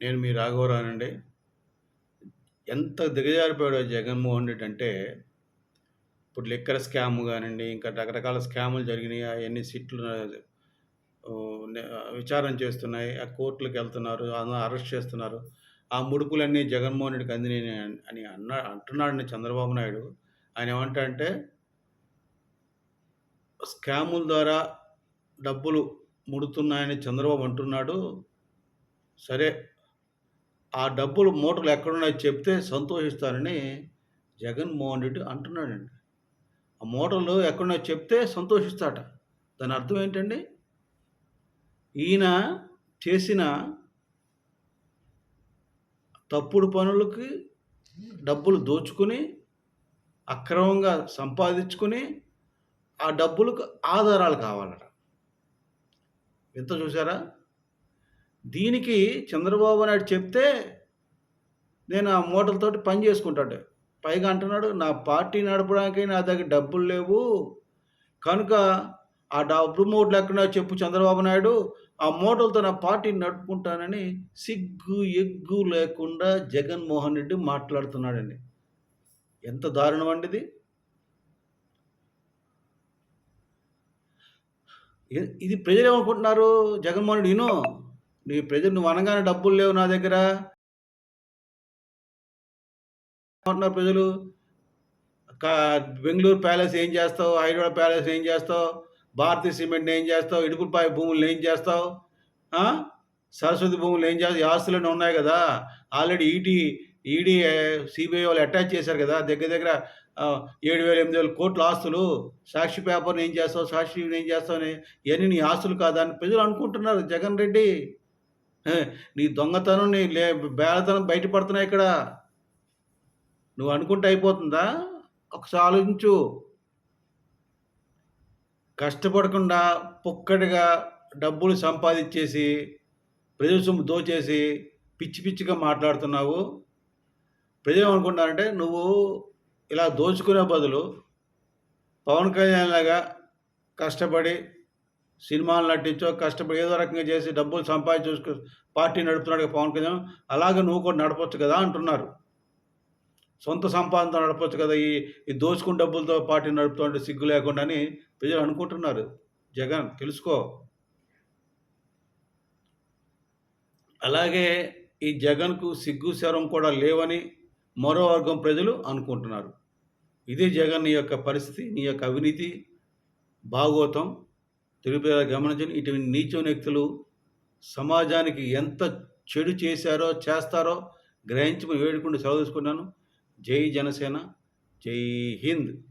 నేను మీ రాఘవరానండి ఎంత దిగజారిపోయాడో జగన్మోహన్ రెడ్డి అంటే, ఇప్పుడు లిక్కర్ స్కామ్ కానివ్వండి ఇంకా రకరకాల స్కాములు జరిగినాయి. అవన్నీ సిట్లు విచారం విచారణ చేస్తున్నాయి. ఆ కోర్టులకు వెళ్తున్నారు అరెస్ట్ చేస్తున్నారు. ఆ ముడుపులన్నీ జగన్మోహన్ రెడ్డికి అందినయి అని అన్నా అంటున్నాడండి చంద్రబాబు నాయుడు. ఆయన ఏమంటాడంటే స్కాముల ద్వారా డబ్బులు ముడుతున్నాయని చంద్రబాబు అంటున్నాడు. సరే, ఆ డబ్బులు మూటలు ఎక్కడున్నాయో చెప్తే సంతోషిస్తానని జగన్మోహన్ రెడ్డి అంటున్నాడండి. ఆ మూటలు ఎక్కడున్నాయో చెప్తే సంతోషిస్తాట దాని అర్థం ఏంటండి? ఈయన చేసిన తప్పుడు పనులకి డబ్బులు దోచుకొని, అక్రమంగా సంపాదించుకొని, ఆ డబ్బులకు ఆధారాలు కావాలట. ఎంత చూసారా? దీనికి చంద్రబాబు నాయుడు చెప్తే, నేను ఆ మూటలతోటి పని చేసుకుంటాడు. పైగా అంటున్నాడు, నా పార్టీ నడపడానికి నా దగ్గర డబ్బులు లేవు. కనుక ఆ డబ్బు మూటలు లెక్కన చెప్పు చంద్రబాబు నాయుడు. ఆ మూటలతో నా పార్టీని నడుపుకుంటానని సిగ్గు, ఎగ్గు లేకుండా జగన్మోహన్ రెడ్డి మాట్లాడుతున్నాడండి. ఎంత దారుణం అండిది ఇది? ప్రజలు ఇది జగన్మోహన్ రెడ్డి ఇను. నీ ప్రజలు నువ్వు అనగానే డబ్బులు లేవు నా దగ్గర. ఏమంటున్నారు ప్రజలు? కా ప్యాలెస్ ఏం చేస్తావు? హైదరాబాద్ ప్యాలెస్ ఏం చేస్తావు? భారతీయ సిమెంట్‌ని ఏం చేస్తావు? ఇడుపులపాయ భూములను ఏం చేస్తావు? సరస్వతి భూములు ఏం చేస్తావు? ఆస్తులన్నీ ఉన్నాయి కదా ఆల్రెడీ ఈటీ ఈడీ, సీబీఐ వాళ్ళు అటాచ్ చేశారు కదా దగ్గర దగ్గర ఏడు వేల ఎనిమిది వేల కోట్ల ఆస్తులు. సాక్షి పేపర్‌ని ఏం చేస్తావు? సాక్షి ఏం చేస్తావు అని ఇవన్నీ నీ ఆస్తులు కాదా? అని ప్రజలు అనుకుంటున్నారు జగన్ రెడ్డి. నీ దొంగతనం, నీ లే బేలతనం బయటపడుతున్నాయి ఇక్కడ. నువ్వు అనుకుంటే అయిపోతుందా? ఒకసారి ఆలోచించు. కష్టపడకుండా పుక్కటిగా డబ్బులు సంపాదించేసి, ప్రజలు దోచేసి, పిచ్చి పిచ్చిగా మాట్లాడుతున్నావు. ప్రజలేమనుకుంటున్నారంటే, నువ్వు ఇలా దోచుకునే బదులు పవన్ కళ్యాణ్ లాగా కష్టపడి సినిమాలు నటించో, కష్టపడి ఏదో రకంగా చేసి డబ్బులు సంపాదించేసుకు పార్టీ నడుపుతున్నాడు పవన్ కళ్యాణ్. అలాగే నువ్వు కూడా నడపచ్చు కదా! అంటున్నారు. సొంత సంపాదనతో నడపచ్చు కదా! ఈ ఈ దోచుకున్న డబ్బులతో పార్టీ నడుపుతుంటే సిగ్గు లేకుండా అని ప్రజలు అనుకుంటున్నారు. జగన్ తెలుసుకో. అలాగే ఈ జగన్‌కు సిగ్గు, శరం కూడా లేవని మరో వర్గం ప్రజలు అనుకుంటున్నారు. ఇదే జగన్ నీ యొక్క పరిస్థితి, నీ యొక్క అవినీతి, భాగోతం తెలుగు ప్రజలు గమనించండి. ఇటువంటి నీచమైన వ్యక్తులు సమాజానికి ఎంత చెడు చేశారో, చేస్తారో గ్రహించమని వేడుకుంటూ సెలవు తీసుకుంటున్నాను. జై జనసేన. జై హింద్.